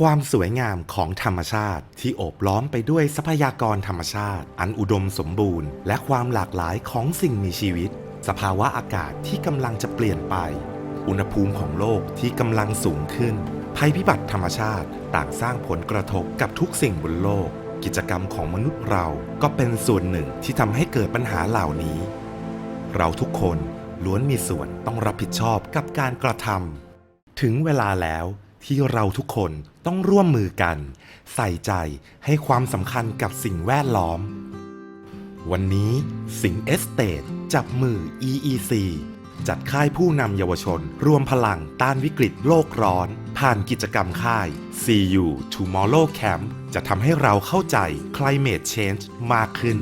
ความสวยงามของธรรมชาติ ที่โอบล้อมไปด้วยทรัพยากรธรรมชาติ อันอุดมสมบูรณ์ และความหลากหลายของสิ่งมีชีวิต สภาวะอากาศที่กำลังจะเปลี่ยนไป อุณหภูมิของโลกที่กำลังสูงขึ้น ภัยพิบัติธรรมชาติต่างสร้างผลกระทบกับทุกสิ่งบนโลก กิจกรรมของมนุษย์เราก็เป็นส่วนหนึ่งที่ทำให้เกิดปัญหาเหล่านี้ เราทุกคนล้วนมีส่วนต้องรับผิดชอบกับการกระทำถึงเวลาแล้ว ที่เราทุกคนต้องร่วมมือกัน ใส่ใจให้ความสำคัญกับสิ่งแวดล้อม วันนี้สิงเอสเตทจับมือ EEC จัดค่ายผู้นำเยาวชน รวมพลังต้านวิกฤตโลกร้อน ผ่านกิจกรรมค่าย CU Tomorrow Camp จะทำให้เราเข้าใจ Climate Change มากขึ้น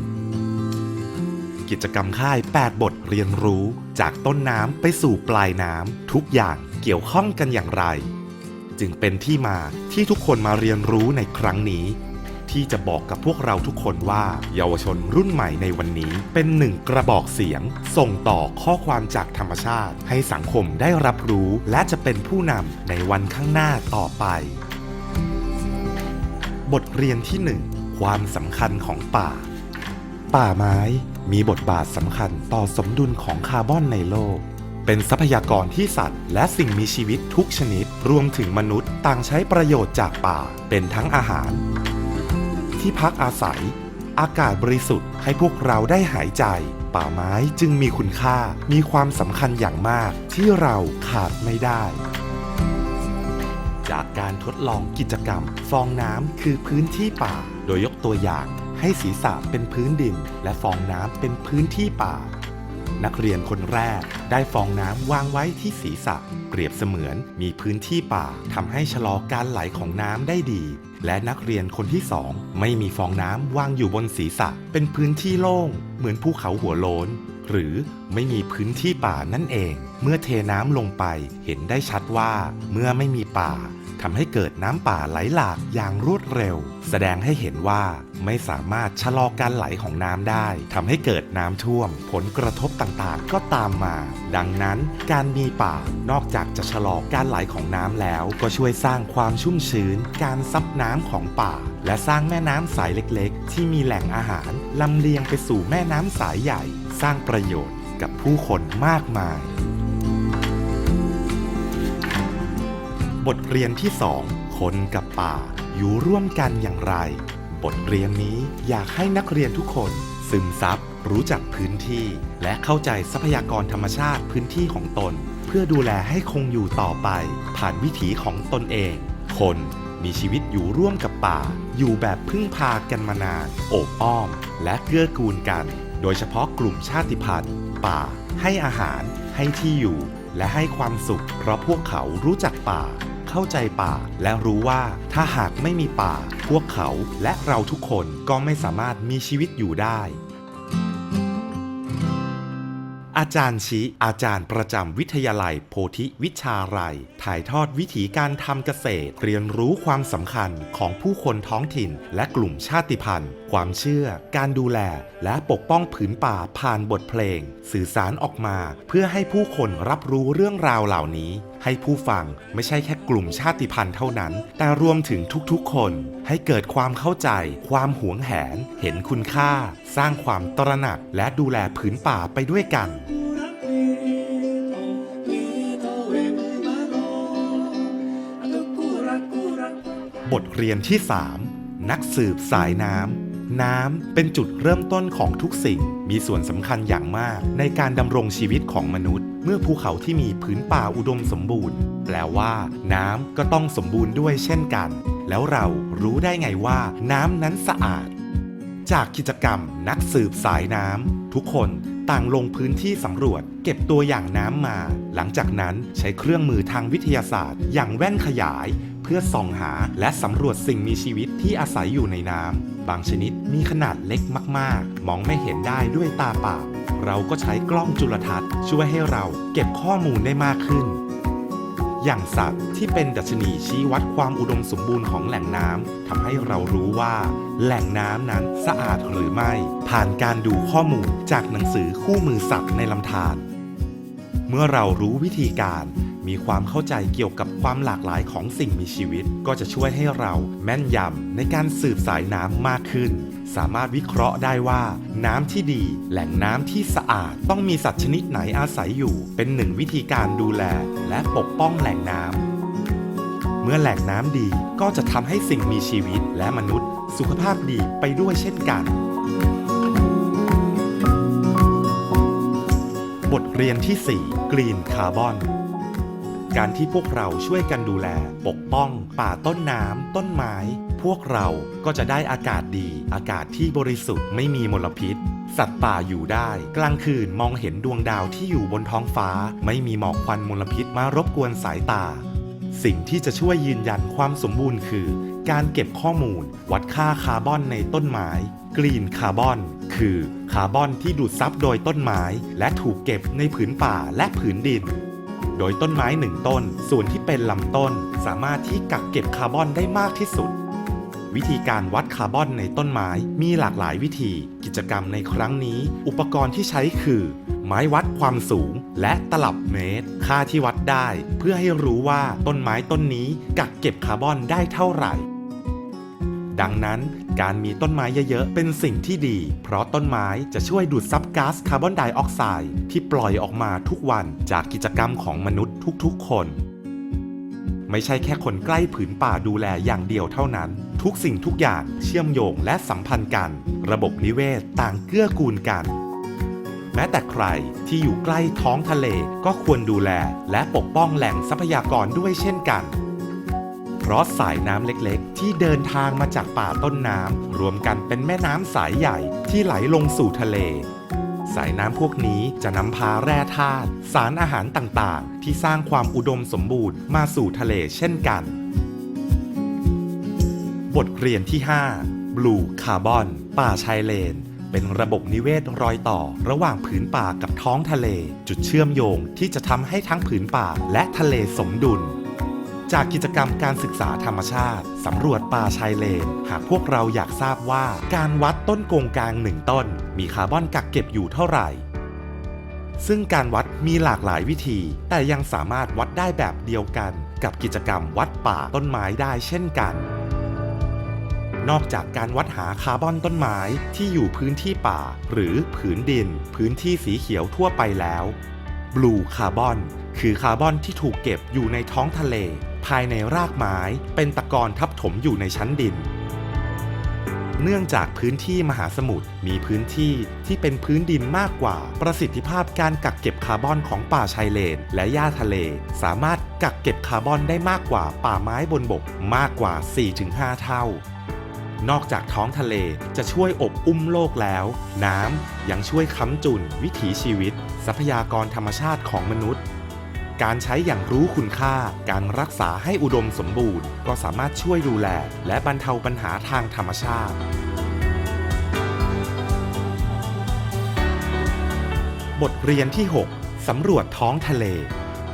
กิจกรรมค่าย 8 บทเรียนรู้ จากต้นน้ำไปสู่ปลายน้ำทุกอย่างเกี่ยวข้องกันอย่างไร จึงเป็นที่มาที่ทุกคนมาเรียนรู้ในครั้งนี้ ที่จะบอกกับพวกเราทุกคนว่า เยาวชนรุ่นใหม่ในวันนี้เป็นหนึ่งกระบอกเสียง ส่งต่อข้อความจากธรรมชาติ ให้สังคมได้รับรู้ และจะเป็นผู้นำในวันข้างหน้าต่อไป บทเรียนที่ 1 ความสำคัญของป่า ป่าไม้มีบทบาทสำคัญต่อสมดุลของคาร์บอนในโลก เป็นทรัพยากรที่สัตว์ และสิ่งมีชีวิตทุกชนิด รวมถึงมนุษย์ต่างใช้ประโยชน์จากป่า เป็นทั้งอาหาร ที่พักอาศัย อากาศบริสุทธิ์ให้พวกเราได้หายใจ ป่าไม้จึงมีคุณค่ามีความสำคัญอย่างมากที่เราขาดไม่ได้ จากการทดลองกิจกรรม ฟองน้ำคือพื้นที่ป่า โดยยกตัวอย่างให้ศีรษะเป็นพื้นดิน และฟองน้ำเป็นพื้นที่ป่า นักเรียนคนแรกได้ฟองน้ำวางไว้ที่ศีรษะ เปรียบเสมือนมีพื้นที่ป่าทำให้ชะลอการไหลของน้ำได้ดี และนักเรียนคนที่สองไม่มีฟองน้ำวางอยู่บนศีรษะ เป็นพื้นที่โล่งเหมือนภูเขาหัวโล้นหรือไม่มีพื้นที่ป่านั่นเอง เมื่อเทน้ำลงไปเห็นได้ชัดว่าเมื่อไม่มีป่าทำให้เกิดน้ำป่าไหลหลากอย่างรวดเร็ว แสดงให้เห็นว่าไม่สามารถชะลอการไหลของน้ำได้ทำให้เกิดน้ำท่วม ผลกระทบต่างๆ ก็ตามมา ดังนั้นการมีป่านอกจากจะชะลอการไหลของน้ำแล้ว ก็ช่วยสร้างความชุ่มชื้น การซับน้ำของป่า และสร้างแม่น้ำสายเล็กๆ ที่มีแหล่งอาหารลำเลียงไปสู่แม่น้ำสายใหญ่ สร้างประโยชน์กับผู้คนมากมาย บทเรียนที่ 2 คนกับป่าอยู่ร่วมกันอย่างไร บทเรียนนี้อยากให้นักเรียนทุกคนซึมซับรู้จักพื้นที่ และเข้าใจทรัพยากรธรรมชาติพื้นที่ของตน เพื่อดูแลให้คงอยู่ต่อไป ผ่านวิถีของตนเอง คน มีชีวิตอยู่ร่วมกับป่า อยู่แบบพึ่งพากันมานานโอบอ้อม และเกื้อกูลกัน โดยเฉพาะกลุ่มชาติพันธุ์ ป่า ให้อาหาร ให้ที่อยู่ และให้ความสุข เพราะพวกเขารู้จักป่า เข้าใจป่า และรู้ว่าถ้าหากไม่มีป่า พวกเขาและเราทุกคนก็ไม่สามารถมีชีวิตอยู่ได้ อาจารย์ชี้อาจารย์ประจำวิทยาลัยโพธิวิชาไรยถ่ายทอดวิถีการทำเกษตร เรียนรู้ความสำคัญของผู้คนท้องถิ่น และกลุ่มชาติพันธุ์ ความเชื่อ การดูแล และปกป้องผืนป่าผ่านบทเพลง สื่อสารออกมา เพื่อให้ผู้คนรับรู้เรื่องราวเหล่านี้ ให้ผู้ฟังไม่ใช่แค่กลุ่มชาติพันธุ์เท่านั้น แต่รวมถึงทุกๆ คนให้เกิดความเข้าใจ ความหวงแหน เห็นคุณค่า สร้างความตระหนัก และดูแลผืนป่าไปด้วยกันบทเรียนที่ 3 นักสืบสายน้ำ น้ำเป็นจุดเริ่มต้นของทุกสิ่ง มีส่วนสำคัญอย่างมากในการดำรงชีวิตของมนุษย์ เมื่อภูเขาที่มีผืนป่าอุดมสมบูรณ์ แปลว่าน้ำก็ต้องสมบูรณ์ด้วยเช่นกัน แล้วเรารู้ได้ไงว่า น้ำนั้นสะอาด จากกิจกรรมนักสืบสายน้ำทุกคนต่างลงพื้นที่สำรวจ เก็บตัวอย่างน้ำมา หลังจากนั้นใช้เครื่องมือทางวิทยาศาสตร์ อย่างแว่นขยาย เพื่อส่องหาและสำรวจสิ่งมีชีวิตที่อาศัยอยู่ในน้ำบางชนิดมีขนาดเล็กมาก ๆ มองไม่เห็นได้ด้วยตาเปล่า เราก็ใช้กล้องจุลทรรศน์ช่วยให้เราเก็บข้อมูลได้มากขึ้น อย่างสัตว์ที่เป็นดัชนีชี้วัดความอุดมสมบูรณ์ของแหล่งน้ำทำให้เรารู้ว่า แหล่งน้ำนั้นสะอาดหรือไม่ ผ่านการดูข้อมูลจากหนังสือคู่มือสัตว์ในลำธารเมื่อเรารู้วิธีการ มีความเข้าใจเกี่ยวกับความหลากหลายของสิ่งมีชีวิต ก็จะช่วยให้เราแม่นยำในการสืบสายน้ำมากขึ้น สามารถวิเคราะห์ได้ว่า น้ำที่ดี แหล่งน้ำที่สะอาด ต้องมีสัตว์ชนิดไหนอาศัยอยู่ เป็นหนึ่งวิธีการดูแล และปกป้องแหล่งน้ำเมื่อแหล่งน้ำดีก็จะทำให้สิ่งมีชีวิตและมนุษย์ สุขภาพดีไปด้วยเช่นกัน บทเรียนที่ 4 กรีนคาร์บอน การที่พวกเราช่วยกันดูแล ปกป้อง ป่าต้นน้ำต้นไม้ พวกเราก็จะได้อากาศดี อากาศที่บริสุทธิ์ไม่มีมลพิษ สัตว์ป่าอยู่ได้ กลางคืนมองเห็นดวงดาวที่อยู่บนท้องฟ้า ไม่มีหมอกควันมลพิษมารบกวนสายตา สิ่งที่จะช่วยยืนยันความสมบูรณ์คือ การเก็บข้อมูล วัดค่าคาร์บอนในต้นไม้กรีนคาร์บอน คือคาร์บอนที่ดูดซับโดยต้นไม้ และถูกเก็บในผืนป่าและผืนดิน โดยต้นไม้หนึ่งต้น ส่วนที่เป็นลำต้น สามารถที่กักเก็บคาร์บอนได้มากที่สุด วิธีการวัดคาร์บอนในต้นไม้มีหลากหลายวิธี กิจกรรมในครั้งนี้ อุปกรณ์ที่ใช้คือ ไม้วัดความสูง และตลับเมตร ค่าที่วัดได้ เพื่อให้รู้ว่าต้นไม้ต้นนี้กักเก็บคาร์บอนได้เท่าไหร่ ดังนั้นการมีต้นไม้เยอะๆ เป็นสิ่งที่ดี เพราะต้นไม้จะช่วยดูดซับก๊าซคาร์บอนไดออกไซด์ที่ปล่อยออกมาทุกวันจากกิจกรรมของมนุษย์ทุกๆ คน ไม่ใช่แค่คนใกล้ผืนป่าดูแลอย่างเดียวเท่านั้น ทุกสิ่งทุกอย่างเชื่อมโยงและสัมพันธ์กัน ระบบนิเวศต่างเกื้อกูลกัน แม้แต่ใครที่อยู่ใกล้ท้องทะเลก็ควรดูแล และปกป้องแหล่งทรัพยากรด้วยเช่นกัน เพราะสายน้ำเล็กๆ ที่เดินทางมาจากป่าต้นน้ำรวมกันเป็นแม่น้ำสายใหญ่ที่ไหลลงสู่ทะเล สายน้ำพวกนี้จะนำพาแร่ธาตุสารอาหารต่างๆ ที่สร้างความอุดมสมบูรณ์มาสู่ทะเลเช่นกัน บทเรียนที่5 Blue Carbon ป่าชายเลนเป็นระบบนิเวศรอยต่อระหว่างผืนป่ากับท้องทะเล จุดเชื่อมโยงที่จะทำให้ทั้งผืนป่าและทะเลสมดุล จากกิจกรรมการศึกษาธรรมชาติสำรวจป่าชายเลน หากพวกเราอยากทราบว่าการวัดต้นโกงกลางหนึ่งต้น มีคาร์บอนกักเก็บอยู่เท่าไหร่ ซึ่งการวัดมีหลากหลายวิธี แต่ยังสามารถวัดได้แบบเดียวกัน กับกิจกรรมวัดป่าต้นไม้ได้เช่นกัน นอกจากการวัดหาคาร์บอนต้นไม้ที่อยู่พื้นที่ป่า หรือผืนดิน พื้นที่สีเขียวทั่วไปแล้วบลูคาร์บอนคือคาร์บอนที่ถูกเก็บอยู่ในท้องทะเล ภายในรากไม้เป็นตะกอนทับถมอยู่ในชั้นดิน เนื่องจากพื้นที่มหาสมุทรมีพื้นที่ที่เป็นพื้นดินมากกว่า ประสิทธิภาพการกักเก็บคาร์บอนของป่าชายเลน และหญ้าทะเล สามารถกักเก็บคาร์บอนได้มากกว่าป่าไม้บนบกมากกว่า 4-5 เท่านอกจากท้องทะเลจะช่วยอบอุ้มโลกแล้ว น้ำยังช่วยค้ำจุนวิถีชีวิต ทรัพยากรธรรมชาติของมนุษย์ การใช้อย่างรู้คุณค่า การรักษาให้อุดมสมบูรณ์ ก็สามารถช่วยดูแล และบรรเทาปัญหาทางธรรมชาติ บทเรียนที่ 6 สำรวจท้องทะเล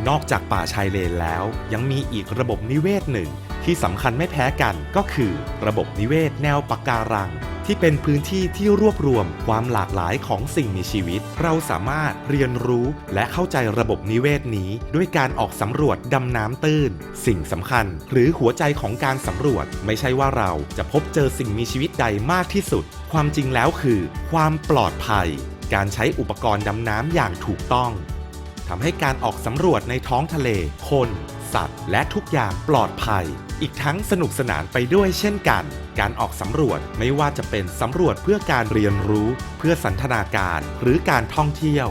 นอกจากป่าชายเลนแล้ว ยังมีอีกระบบนิเวศหนึ่ง ที่สำคัญไม่แพ้กันก็คือ ระบบนิเวศแนวปะการัง ที่เป็นพื้นที่ที่รวบรวมความหลากหลายของสิ่งมีชีวิต เราสามารถเรียนรู้และเข้าใจระบบนิเวศนี้ ด้วยการออกสำรวจดำน้ำตื้น สิ่งสำคัญ หรือหัวใจของการสำรวจ ไม่ใช่ว่าเราจะพบเจอสิ่งมีชีวิตใดมากที่สุด ความจริงแล้วคือ ความปลอดภัย การใช้อุปกรณ์ดำน้ำอย่างถูกต้องทำให้การออกสำรวจในท้องทะเล คน สัตว์ และทุกอย่างปลอดภัย อีกทั้งสนุกสนานไปด้วยเช่นกัน การออกสำรวจไม่ว่าจะเป็นสำรวจเพื่อการเรียนรู้ เพื่อสันทนาการหรือการท่องเที่ยว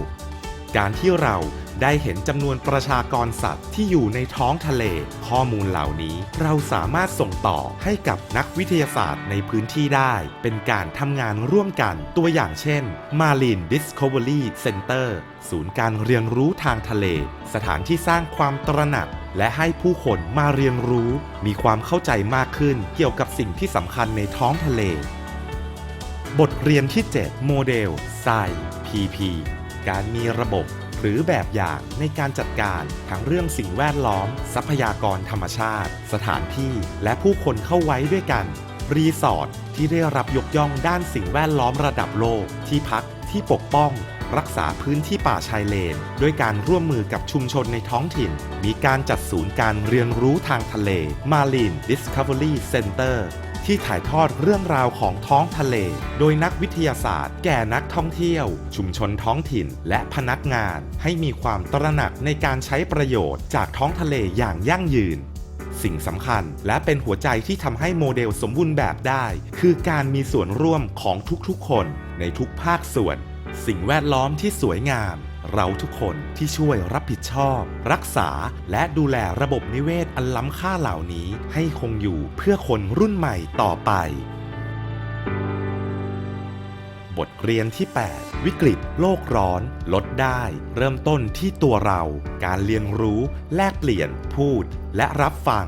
การที่เราได้เห็นจำนวนประชากรสัตว์ที่อยู่ในท้องทะเล ข้อมูลเหล่านี้ เราสามารถส่งต่อให้กับนักวิทยาศาสตร์ในพื้นที่ได้ เป็นการทำงานร่วมกัน ตัวอย่างเช่น Marine Discovery Center ศูนย์การเรียนรู้ทางทะเล สถานที่สร้างความตระหนัก และให้ผู้คนมาเรียนรู้ มีความเข้าใจมากขึ้นเกี่ยวกับสิ่งที่สำคัญในท้องทะเล บทเรียนที่ 7 โมเดล SCI PP การมีระบบหรือแบบอย่างในการจัดการทั้งเรื่องสิ่งแวดล้อม ทรัพยากรธรรมชาติ สถานที่ และผู้คนเข้าไว้ด้วยกัน รีสอร์ทที่ได้รับยกย่องด้านสิ่งแวดล้อมระดับโลก ที่พักที่ปกป้อง รักษาพื้นที่ป่าชายเลน ด้วยการร่วมมือกับชุมชนในท้องถิ่น มีการจัดศูนย์การเรียนรู้ทางทะเล Marine Discovery Center ที่ถ่ายทอดเรื่องราวของท้องทะเล โดยนักวิทยาศาสตร์ แก่นักท่องเที่ยว ชุมชนท้องถิ่น และพนักงาน ให้มีความตระหนักในการใช้ประโยชน์จากท้องทะเลอย่างยั่งยืน สิ่งสำคัญและเป็นหัวใจที่ทำให้โมเดลสมบูรณ์แบบได้ คือการมีส่วนร่วมของทุกๆคน ในทุกภาคส่วน สิ่งแวดล้อมที่สวยงาม เราทุกคนที่ช่วยรับผิดชอบ รักษาและดูแลระบบนิเวศอันล้ำค่าเหล่านี้ ให้คงอยู่เพื่อคนรุ่นใหม่ต่อไป บทเรียนที่ 8 วิกฤตโลกร้อน ลดได้ เริ่มต้นที่ตัวเรา การเรียนรู้ แลกเปลี่ยน พูด และรับฟัง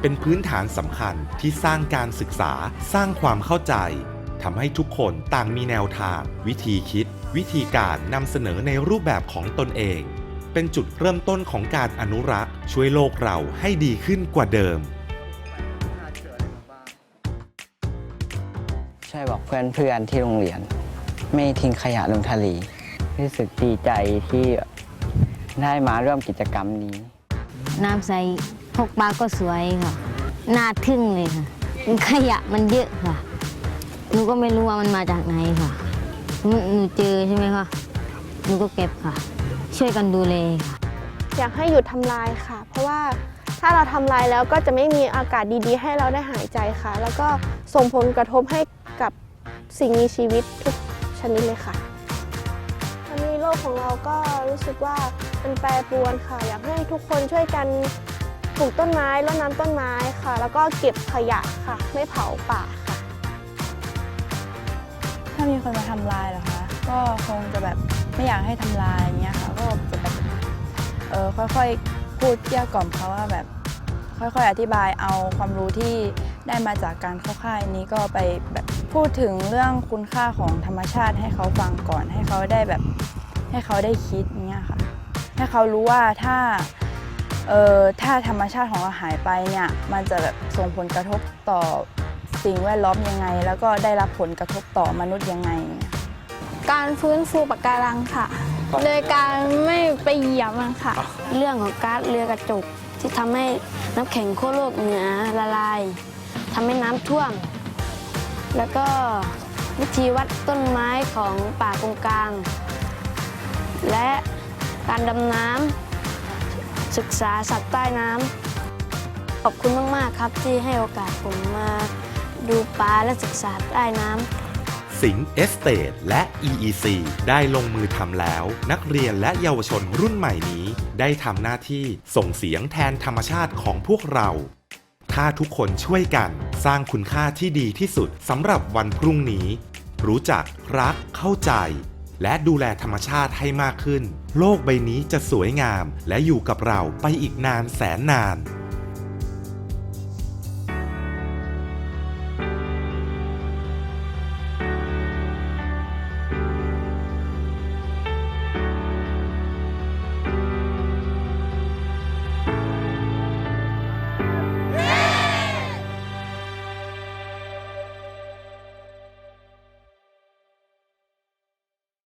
เป็นพื้นฐานสำคัญที่สร้างการศึกษาสร้างความเข้าใจ ทำให้ทุกคนต่างมีแนวทาง วิธีคิด วิธีการนำเสนอในรูปแบบของตนเอง เป็นจุดเริ่มต้นของการอนุรักษ์ ช่วยโลกเราให้ดีขึ้นกว่าเดิม ช่วยบอกเพื่อนๆที่โรงเรียน ไม่ทิ้งขยะลงทะเลรู้สึกดีใจที่ได้มาร่วมกิจกรรมนี้ น้ำใสพกปลาก็สวยค่ะน่าทึ่งเลยค่ะ ขยะมันเยอะค่ะ หนูก็ไม่รู้ว่ามันมาจากไหนค่ะหนูหนูเจอใช่ไหมคะหนูก็เก็บค่ะ ช่วยกันดูเลยค่ะ อยากให้หยุดทำลายค่ะ เพราะว่าถ้าเราทำลายแล้วก็จะไม่มีอากาศดีๆ ให้เราได้หายใจค่ะ แล้วก็ส่งผลกระทบให้กับสิ่งมีชีวิตทุกชนิดเลยค่ะตอนนี้โลกของเราก็รู้สึกว่ามันแปรปรวนค่ะ อยากให้ทุกคนช่วยกันปลูกต้นไม้รดน้ำต้นไม้ค่ะ แล้วก็เก็บขยะค่ะ ไม่เผาป่าามีคนมาทำลายเหรอคะ ก็คงจะแบบไม่อยากให้ทำลายอย่างเงี้ยค่ะ ก็จะแบบเออค่อยๆพูดเกลี้ยกล่อมเขาว่าแบบค่อยๆอธิบายเอาความรู้ที่ได้มาจากการเข้าค่ายนี้ก็ไปแบบพูดถึงเรื่องคุณค่าของธรรมชาติให้เขาฟังก่อน ให้เขาได้แบบให้เขาได้คิดอย่างเงี้ยค่ะ ให้เขารู้ว่าถ้าเออถ้าธรรมชาติของเราหายไปเนี่ย มันจะแบบส่งผลกระทบต่อ สิ่งแวดล้อมยังไง แล้วก็ได้รับผลกระทบต่อมนุษย์ยังไง การฟื้นฟูปะการังค่ะ โดยการไม่ไปเหยียบมันค่ะ เรื่องของก๊าซเรือกระจกที่ทำให้น้ำแข็งขั้วโลกเหนือละลายทำให้น้ำท่วม แล้วก็วิธีวัดต้นไม้ของป่ากงกลาง และการดำน้ำศึกษาสัตว์ใต้น้ำขอบคุณมาก ๆ ครับที่ให้โอกาสผมมา ดูปลาและศึกษาใต้น้ำ สิงห์เอสเตทและ EEC ได้ลงมือทำแล้ว นักเรียนและเยาวชนรุ่นใหม่นี้ ได้ทำหน้าที่ส่งเสียงแทนธรรมชาติของพวกเรา ถ้าทุกคนช่วยกัน สร้างคุณค่าที่ดีที่สุดสำหรับวันพรุ่งนี้ รู้จักรักเข้าใจ และดูแลธรรมชาติให้มากขึ้น โลกใบนี้จะสวยงาม และอยู่กับเราไปอีกนานแสนนาน